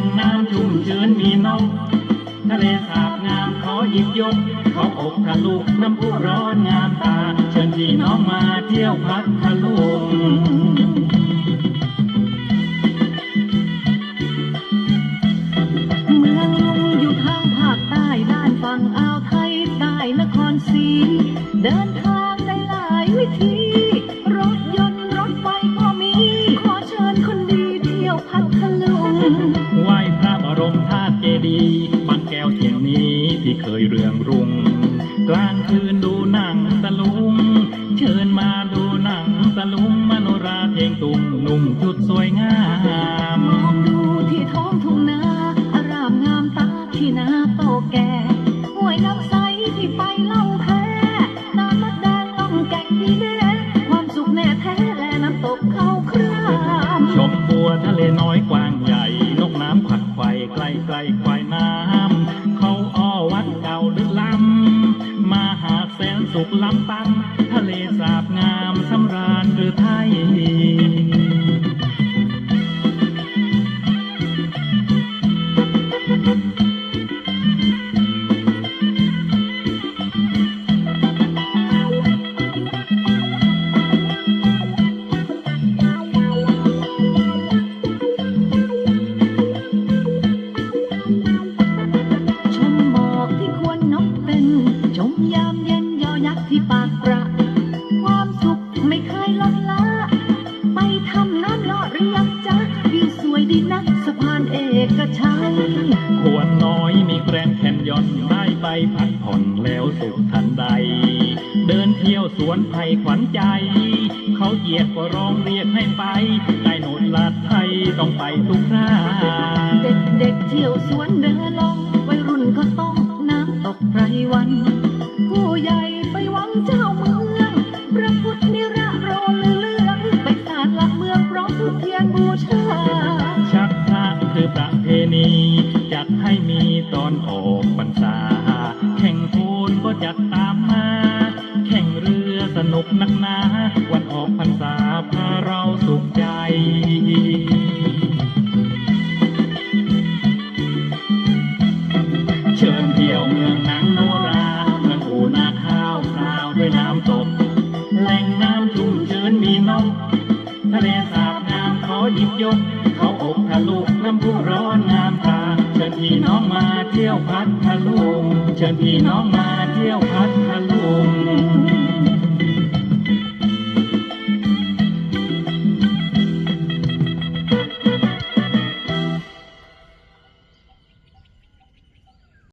งน้ำชุ่มชื้นมีนองทะเลสาบงามขอหยิบยกขออกทะลุน้ำพุร้อนงามตา เชิญพี่น้องมาเที่ยวพักทะลุงได้หลายวิธี ที่เคยเรืองรุ่ง กลางคืนดูหนังตะลุง เชิญมาดูหนังตะลุงมโนราเพลงตุงนุ่มชุดสวยงามมองดูที่ท้องทุ่งนา แสนสุขลำตั้งทะเลสาบงา เอกชัยควรน้อยมีแกรนแคนยอนได้ไปพักผ่อนแล้วสุขทันใด เดินเที่ยวสวนไผ่ขวัญใจ เขาเหยียดก็ร้องเรียกให้ไปได้โนดลาดไทยต้องไปทุกคราเด็กๆเที่ยวสวนเดินลองวัยรุ่นก็ต้องน้ำตกไพรวันผู้ใหญ่ อนออกพรรษา แข่งโคนก็จัดตามมา แข่งเรือสนุกนักหนา วันออกพรรษาพาเราสุขใจเชิญเที่ยวเมืองนังโนราเมืองอูนาข้าวพราวด้วยน้ำตกแหล่งน้ำชุ่มชื้นมีนกทะเลสาบงามขอหยิบยกเขาอกทะลุน้ำพุร้อนงามตา พี่น้องมาเที่ยวพัทลุงเชิญพี่น้องมาเที่ยวพัท